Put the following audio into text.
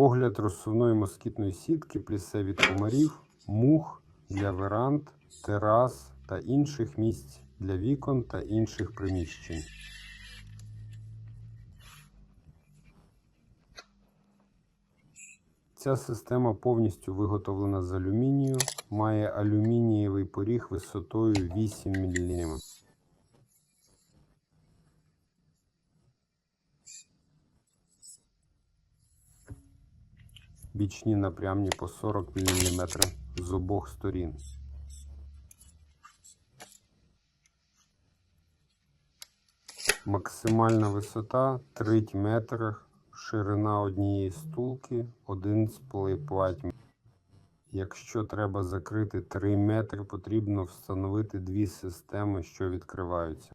Огляд розсувної москітної сітки плісе від комарів, мух для веранд, терас та інших місць для вікон та інших приміщень. Ця система повністю виготовлена з алюмінію, має алюмінієвий поріг висотою 8 мм. Бічні напрямні по 40 мм з обох сторін. Максимальна висота 3 метри, ширина однієї стулки 1,5 м. Якщо треба закрити 3 метри, потрібно встановити дві системи, що відкриваються.